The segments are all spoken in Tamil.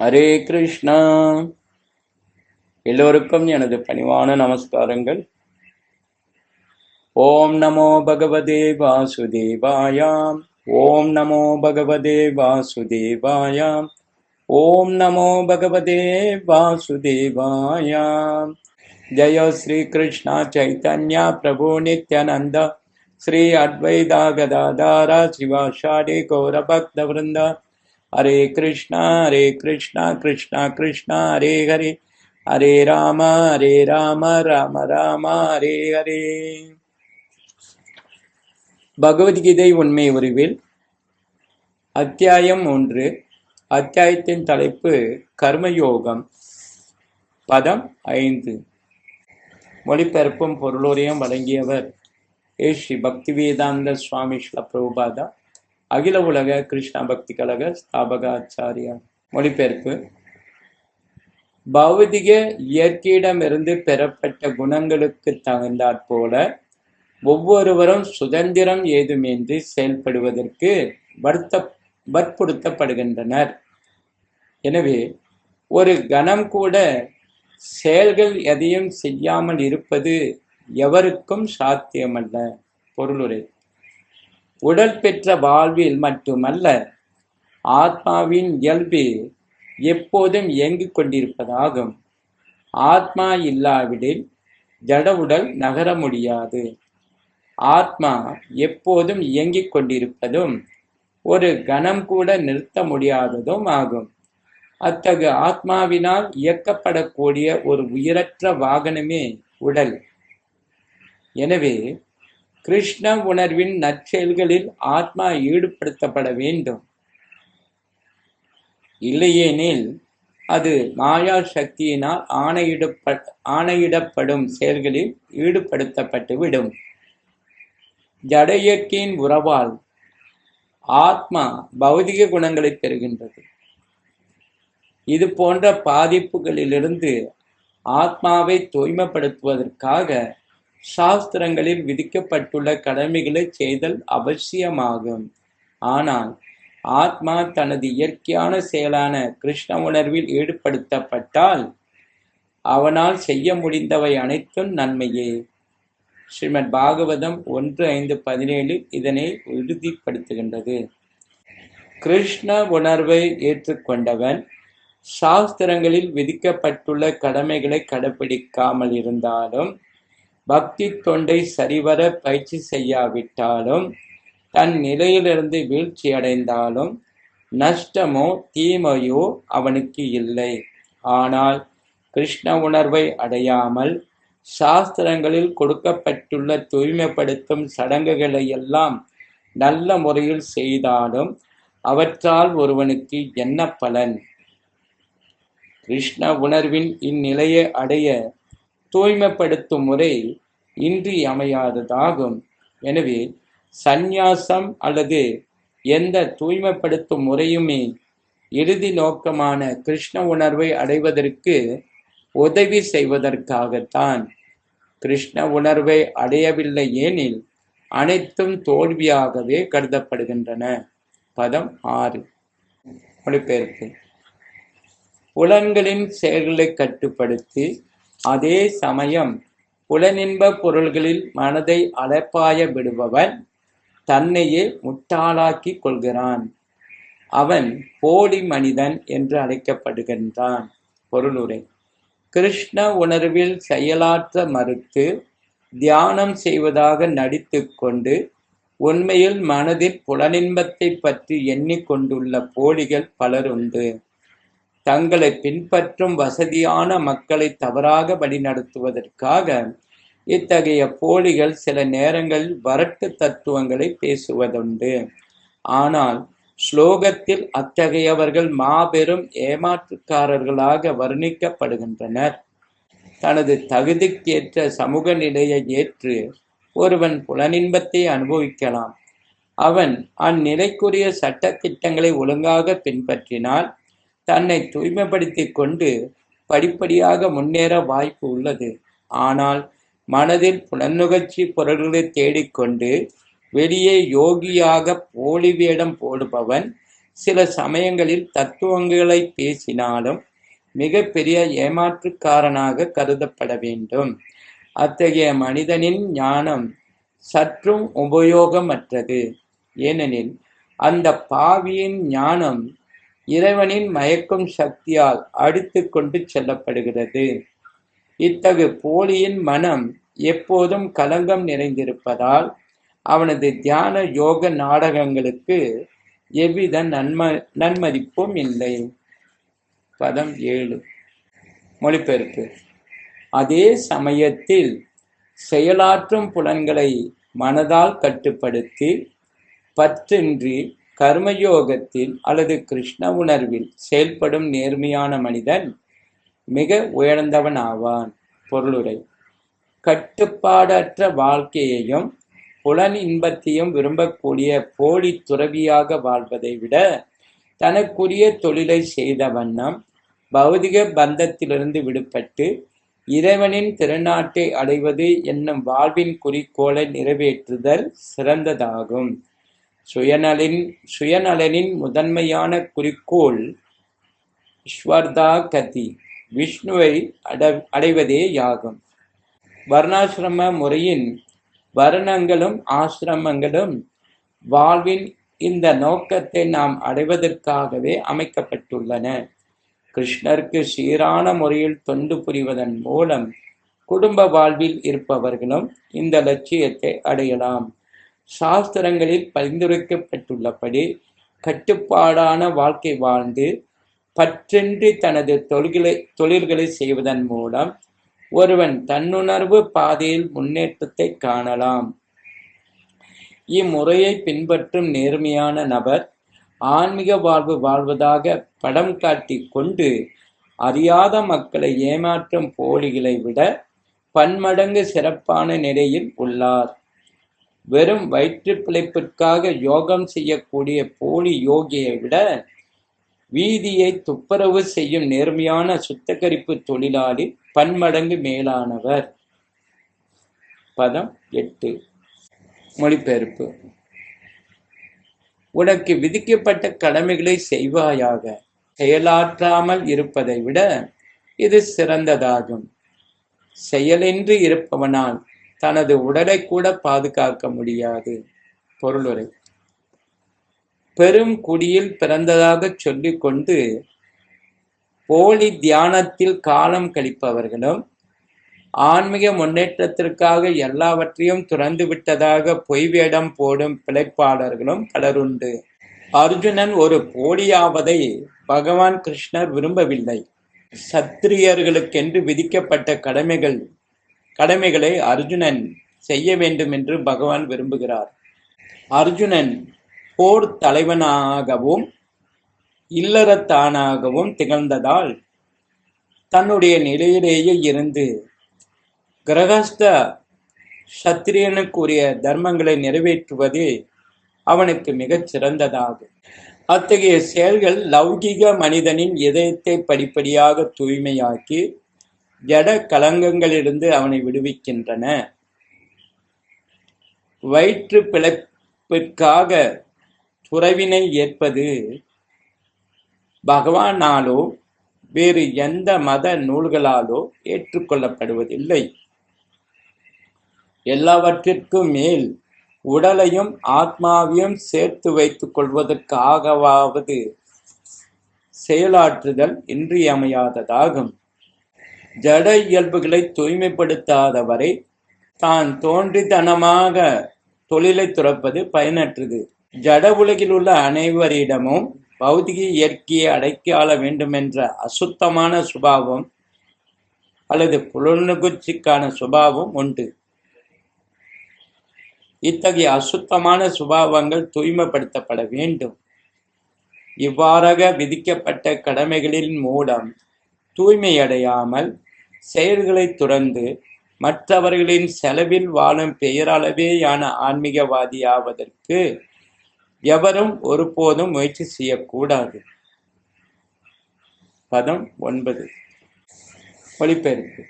ஹரே கிருஷ்ணா. எல்லோருக்கும் எனது பணிவான நமஸ்காரங்கள். ஓம் நமோ பகவதே வாசுதேவாயாம். ஓம் நமோ பகவதே வாசுதேவாயாம். ஓம் நமோ பகவதே வாசுதேவாயாம். ஜய ஸ்ரீ கிருஷ்ணா சைத்தன்யா பிரபு நித்யானந்த. ஸ்ரீ அத்வைதா கதாதாரா சிவாஷாடி கௌரபக்த ஹரே கிருஷ்ணா ஹரே கிருஷ்ணா கிருஷ்ணா கிருஷ்ணா ஹரே ஹரே ஹரே ராம ஹரே ராம ராம ராம ஹரே ஹரே பகவத்கீதை உண்மை உருவில் அத்தியாயம் ஒன்று. அத்தியாயத்தின் தலைப்பு கர்மயோகம். பதம் ஐந்து. மொழிபெயர்ப்பும் பொருளுரையும் வழங்கியவர் ஏ ஸ்ரீ பக்திவேதாந்த சுவாமி ஸ்ல பிரபுபாதா. அகில உலக கிருஷ்ணா பக்தி கழக ஸ்தாபக ஆச்சாரியா மொழிபெயர்ப்பு. பௌதிக இயற்கையிடமிருந்து பெறப்பட்ட குணங்களுக்கு தகுந்தாற்போல ஒவ்வொருவரும் சுதந்திரம் ஏதுமின்றி செயல்படுவதற்கு வருத்த வற்புறுத்தப்படுகின்றனர். எனவே ஒரு கணம் கூட செயல்கள் எதையும் செய்யாமல் இருப்பது எவருக்கும் சாத்தியமல்ல. பொருளுரை. உடல் பெற்ற வாழ்வில் மட்டுமல்ல ஆத்மாவின் இயல்பு எப்போதும் இயங்கிக் கொண்டிருப்பதாகும். ஆத்மா இல்லாவிடில் ஜட உடல் நகர முடியாது. ஆத்மா எப்போதும் இயங்கிக் கொண்டிருப்பதும் ஒரு கணம் கூட நிறுத்த முடியாததும் ஆகும். அத்தகு ஆத்மாவினால் இயக்கப்படக்கூடிய ஒரு உயிரற்ற வாகனமே உடல். எனவே கிருஷ்ண உணர்வின் நற்செயல்களில் ஆத்மா ஈடுபடுத்தப்பட வேண்டும். இல்லையெனில் அது மாயா சக்தியினால் ஆணையிடப்ப ஆணையிடப்படும் செயல்களில் ஈடுபடுத்தப்பட்டு விடும். உறவால் ஆத்மா பௌதிக குணங்களை பெறுகின்றது. இது போன்ற பாதிப்புகளிலிருந்து ஆத்மாவை தூய்மைப்படுத்துவதற்காக சாஸ்திரங்களில் விதிக்கப்பட்டுள்ள கடமைகளை செய்தல் அவசியமாகும். ஆனால் ஆத்மா தனது இயற்கையான செயலான கிருஷ்ண உணர்வில் ஈடுபடுத்தப்பட்டால் அவனால் செய்ய முடிந்தவை அனைத்தும் நன்மையே. ஸ்ரீமத் பாகவதம் ஒன்று ஐந்து பதினேழு இதனை உறுதிப்படுத்துகின்றது. கிருஷ்ண உணர்வை ஏற்றுக்கொண்டவன் சாஸ்திரங்களில் விதிக்கப்பட்டுள்ள கடமைகளை கடைபிடிக்காமல் இருந்தாலும் பக்தி தொண்டை சரிவர பயிற்சி செய்யாவிட்டாலும் தன் நிலையிலிருந்து வீழ்ச்சி அடைந்தாலும் நஷ்டமோ தீமையோ அவனுக்கு இல்லை. ஆனால் கிருஷ்ண உணர்வை அடையாமல் சாஸ்திரங்களில் கொடுக்கப்பட்டுள்ள தூய்மைப்படுத்தும் சடங்குகளை எல்லாம் நல்ல முறையில் செய்தாலும் அவற்றால் ஒருவனுக்கு என்ன பலன்? கிருஷ்ண உணர்வின் இந்நிலையை அடைய தூய்மைப்படுத்தும் முறை இன்றியமையாததாகும் எனவே சந்நியாசம் அல்லது எந்த தூய்மைப்படுத்தும் முறையுமே இறுதி நோக்கமான கிருஷ்ண உணர்வை அடைவதற்கு உதவி செய்வதற்காகத்தான். கிருஷ்ண உணர்வை அடையவில்லை ஏனில் அனைத்தும் தோல்வியாகவே கருதப்படுகின்றன. பதம் ஆறு. மொழிபெயர்ப்பு. புலன்களின் செயல்களை கட்டுப்படுத்தி அதே சமயம் புலனின்ப பொருள்களில் மனதை அலைப்பாய விடுபவன் தன்னையே முட்டாளாக்கி கொள்கிறான். அவன் போலி மனிதன் என்று அழைக்கப்படுகின்றான். பொருளுரை. கிருஷ்ண உணர்வில் செயலாற்ற மறுத்து தியானம் செய்வதாக நடித்து கொண்டு உண்மையில் மனதில் புலனின்பத்தை பற்றி எண்ணிக்கொண்டுள்ள போலிகள் பலர் உண்டு தங்களை பின்பற்றும் வசதியான மக்களை தவறாக வழிநடத்துவதற்காக இத்தகைய போலிகள் சில நேரங்களில் வரட்டு தத்துவங்களை பேசுவதுண்டு. ஆனால் ஸ்லோகத்தில் அத்தகையவர்கள் மாபெரும் ஏமாற்றுக்காரர்களாக வர்ணிக்கப்படுகின்றனர். தனது தகுதிக்கேற்ற சமூக நிலையை ஏற்று ஒருவன் புலனின்பத்தை அனுபவிக்கலாம். அவன் அந்நிலைக்குரிய சட்ட திட்டங்களை ஒழுங்காக பின்பற்றினால் தன்னை தூய்மைப்படுத்திக் கொண்டு படிப்படியாக முன்னேற வாய்ப்பு உள்ளது. ஆனால் மனதில் புலனுகர்ச்சி பொருள்களை தேடிக்கொண்டு வெளியே யோகியாக போலி வேடம் போடுபவன் சில சமயங்களில் தத்துவங்களை பேசினாலும் மிக பெரிய ஏமாற்றுக்காரனாக கருதப்பட வேண்டும். அத்தகைய மனிதனின் ஞானம் சற்றும் உபயோகமற்றது. ஏனெனில் அந்த பாவியின் ஞானம் இறைவனின் மயக்கும் சக்தியால் அடித்து கொண்டு செல்லப்படுகிறது. இத்தகு போலியின் மனம் எப்போதும் கலங்கம் நிறைந்திருப்பதால் அவனது தியான யோக நாடகங்களுக்கு எவ்வித நன்ம நன்மதிப்பும் இல்லை. பதம் ஏழு. மொழிபெயர்ப்பு. அதே சமயத்தில் செயலாற்றும் புலன்களை மனதால் கட்டுப்படுத்தி பற்றின்றி கர்மயோகத்தில் அல்லது கிருஷ்ண உணர்வில் செயல்படும் நேர்மையான மனிதன் மிக உயர்ந்தவன் ஆவான் பொருளுரை. கட்டுப்பாடற்ற வாழ்க்கையையும் புலன் இன்பத்தையும் விரும்பக்கூடிய போலி துறவியாக வாழ்வதை விட தனக்குரிய தொழிலை செய்த வண்ணம் பௌதிக பந்தத்திலிருந்து விடுபட்டு இறைவனின் திருநாட்டை அடைவது என்னும் வாழ்வின் குறிக்கோளை நிறைவேற்றுதல் சிறந்ததாகும். சுயநலின் சுயநலனின் முதன்மையான குறிக்கோள் ஸ்வர்தா கதி விஷ்ணுவை அட அடைவதேயாகும் வர்ணாசிரம முறையின் வர்ணங்களும் ஆசிரமங்களும் வாழ்வின் இந்த நோக்கத்தை நாம் அடைவதற்காகவே அமைக்கப்பட்டுள்ளன. கிருஷ்ணருக்கு சீரான முறையில் தொண்டு புரிவதன் மூலம் குடும்ப வாழ்வில் இருப்பவர்களும் இந்த லட்சியத்தை அடையலாம். சாஸ்திரங்களில் பரிந்துரைக்கப்பட்டுள்ளபடி கட்டுப்பாடான வாழ்க்கை வாழ்ந்து பற்றின்றி தனது தொழில்களை தொழில்களை செய்வதன் மூலம் ஒருவன் தன்னுணர்வு பாதையில் முன்னேற்றத்தை காணலாம். இம்முறையை பின்பற்றும் நேர்மையான நபர் ஆன்மீக வாழ்வு வாழ்வதாக படம் காட்டி கொண்டு அறியாத மக்களை ஏமாற்றும் போலிகளை விட பன்மடங்கு சிறப்பான நிலையில் உள்ளார். வெறும் வயிற்று பிழைப்பிற்காக யோகம் செய்யக்கூடிய போலி யோகியை விட வீதியை துப்புரவு செய்யும் நேர்மையான சுத்தகரிப்பு தொழிலாளி பன்மடங்கு மேலானவர். பதம் எட்டு. மொழிபெயர்ப்பு. உனக்கு விதிக்கப்பட்ட கடமைகளை செய்வாயாக. செயலாற்றாமல் இருப்பதை விட இது சிறந்ததாகும். செயலின்றி இருப்பவனால் தனது உடலை கூட பாதுகாக்க முடியாது. பொருளுரை பெரும் குடியில் பிறந்ததாக சொல்லிக்கொண்டு போலி தியானத்தில் காலம் கழிப்பவர்களும் ஆன்மீக முன்னேற்றத்திற்காக எல்லாவற்றையும் துறந்து விட்டதாக பொய்வேடம் போடும் பிழைப்பாளர்களும் பலருண்டு. அர்ஜுனன் ஒரு போலியாவதை பகவான் கிருஷ்ணர் விரும்பவில்லை. சத்திரியர்களுக்கென்று விதிக்கப்பட்ட கடமைகள் கடமைகளை அர்ஜுனன் செய்ய வேண்டும் என்று பகவான் விரும்புகிறார். அர்ஜுனன் போர் தலைவனாகவும் இல்லறத்தானாகவும் திகழ்ந்ததால் தன்னுடைய நிலையிலேயே இருந்து கிரகஸ்த சத்திரியனுக்குரிய தர்மங்களை நிறைவேற்றுவது அவனுக்கு மிகச் சிறந்ததாகும் அத்தகைய செயல்கள் லௌகிக மனிதனின் இதயத்தை படிப்படியாக தூய்மையாக்கி ஜட கலங்கங்களிலிருந்து அவனை விடுவிக்கின்றன. வயிற்று பிழைப்பிற்காக துறவினை ஏற்பது பகவானாலோ வேறு எந்த மத நூல்களாலோ ஏற்றுக்கொள்ளப்படுவதில்லை. எல்லாவற்றிற்கும் மேல் உடலையும் ஆத்மாவையும் சேர்த்து வைத்துக் கொள்வதற்காகவாவது செயலாற்றுதல் இன்றியமையாததாகும். ஜட இயல்புகளை தூய்மைப்படுத்தாதவரை தான் தோன்றித்தனமாக தொழிலை துறப்பது பயனற்றது. ஜட உலகில் உள்ள அனைவரிடமும் பௌதிக இயற்கையை அடக்கி ஆள வேண்டுமென்ற அசுத்தமான சுபாவம் அல்லது புலனுகுச்சிக்கான சுபாவம் உண்டு. இத்தகைய அசுத்தமான சுபாவங்கள் தூய்மைப்படுத்தப்பட வேண்டும். இவ்வாறாக விதிக்கப்பட்ட கடமைகளின் மூலம் தூய்மையடையாமல் செயல்களை துறந்து மற்றவர்களின் செலவில் வாழும் பெயரளவேயான ஆன்மீகவாதியாவதற்கு எவரும் ஒருபோதும் முயற்சி செய்யக்கூடாது. பதம் ஒன்பது. ஒளிபெயர்ப்பு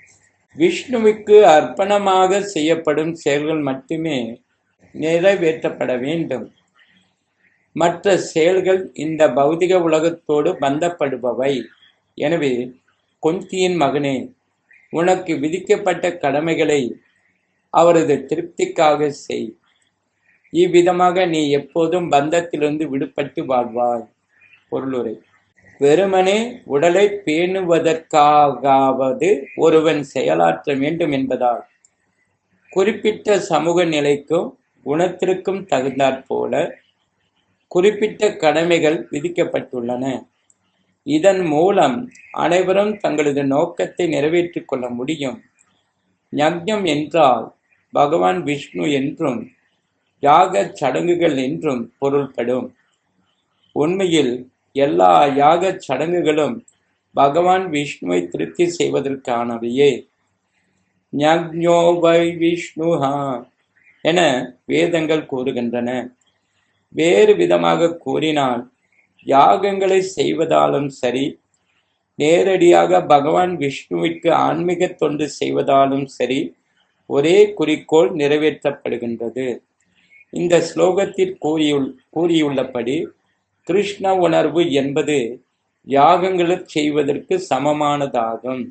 விஷ்ணுவுக்கு அர்ப்பணமாக செய்யப்படும் செயல்கள் மட்டுமே நிறைவேற்றப்பட வேண்டும். மற்ற செயல்கள் இந்த பௌதிக உலகத்தோடு பந்தப்படுபவை. எனவே குந்தியின் மகனே உனக்கு விதிக்கப்பட்ட கடமைகளை அவரது திருப்திக்காக செய். இவ்விதமாக நீ எப்போதும் பந்தத்திலிருந்து விடுபட்டு வாழ்வாய். பொருளுரை. வெறுமனே உடலை பேணுவதற்காகவது ஒருவன் செயலாற்ற வேண்டும் என்பதால் குறிப்பிட்ட சமூக நிலைக்கும் குணத்திற்கும் தகுந்தாற்போல குறிப்பிட்ட கடமைகள் விதிக்கப்பட்டுள்ளன. இதன் மூலம் அனைவரும் தங்களது நோக்கத்தை நிறைவேற்றிக் கொள்ள முடியும். யக்ஞம் என்றால் பகவான் விஷ்ணு என்றும் யாக சடங்குகள் என்றும் பொருள்படும். உண்மையில் எல்லா யாக சடங்குகளும் பகவான் விஷ்ணுவை திருப்தி செய்வதற்கானவையே. ஞக்ஞோ வை விஷ்ணுஹா என வேதங்கள் கூறுகின்றன. வேறு விதமாக கூறினால் யாகங்களை செய்வதாலும் சரி நேரடியாக பகவான் விஷ்ணுவிற்கு ஆன்மீக தொண்டு செய்வதாலும் சரி ஒரே குறிக்கோள் நிறைவேற்றப்படுகின்றது. இந்த ஸ்லோகத்தில் கூறியுள் கூறியுள்ளபடி கிருஷ்ண உணர்வு என்பது யாகங்களை செய்வதற்கு சமமானதாகும்.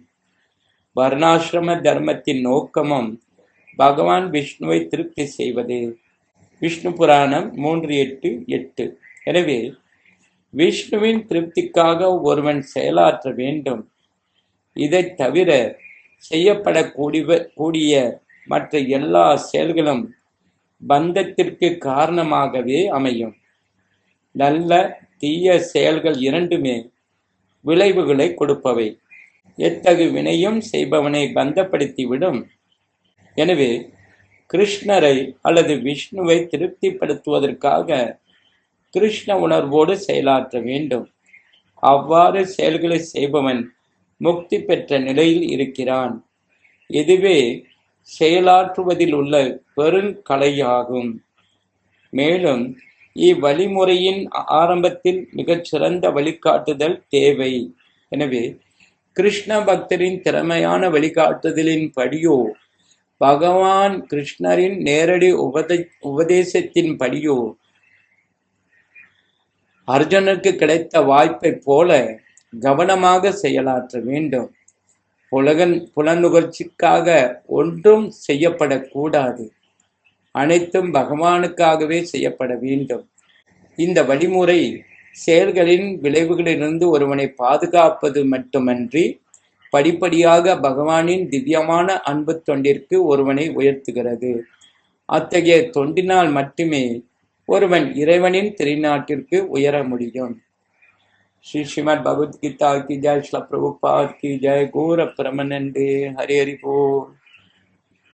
வர்ணாசிரம தர்மத்தின் நோக்கமும் பகவான் விஷ்ணுவை திருப்தி செய்வது. விஷ்ணு புராணம் மூன்று எட்டு எட்டு. எனவே விஷ்ணுவின் திருப்திக்காக ஒருவன் செயலாற்ற வேண்டும். இதை தவிர செய்யப்படக்கூடிய கூடிய மற்ற எல்லா செயல்களும் பந்தத்திற்கு காரணமாகவே அமையும். நல்ல தீய செயல்கள் இரண்டுமே விளைவுகளை கொடுப்பவை. எத்தகு வினையும் செய்பவனை பந்தப்படுத்திவிடும். எனவே கிருஷ்ணரை அல்லது விஷ்ணுவை திருப்திப்படுத்துவதற்காக கிருஷ்ண உணர்வோடு செயலாற்ற வேண்டும். அவ்வாறு செயல்களை செய்பவன் முக்தி பெற்ற நிலையில் இருக்கிறான். இதுவே செயலாற்றுவதில் உள்ள பெருங்கலையாகும் மேலும் இவ்வழிமுறையின் ஆரம்பத்தில் மிகச்சிறந்த வழிகாட்டுதல் தேவை. எனவே கிருஷ்ண பக்தரின் திறமையான வழிகாட்டுதலின் படியோ பகவான் கிருஷ்ணரின் நேரடி உபதே உபதேசத்தின் படியோ அர்ஜுனுக்கு கிடைத்த வாய்ப்பை போல கவனமாக செயலாற்ற வேண்டும். புலகன் புலநுகர்ச்சிக்காக ஒன்றும் செய்யப்படக்கூடாது. அனைத்தும் பகவானுக்காகவே செய்யப்பட வேண்டும். இந்த வழிமுறை செயல்களின் விளைவுகளிலிருந்து ஒருவனை பாதுகாப்பது மட்டுமன்றி படிப்படியாக பகவானின் திவ்யமான அன்பு தொண்டிற்கு ஒருவனை உயர்த்துகிறது. அத்தகைய தொண்டினால் மட்டுமே ஒருவன் இறைவனின் திருநாட்டிற்கு உயர முடியும். ஸ்ரீ ஸ்ரீமத் பகவத்கீதா கி ஜெய் ஸ்ல பிரபுபாத் கி ஜெய். கோர பிரமனண்டு ஹரி ஹரி போல்.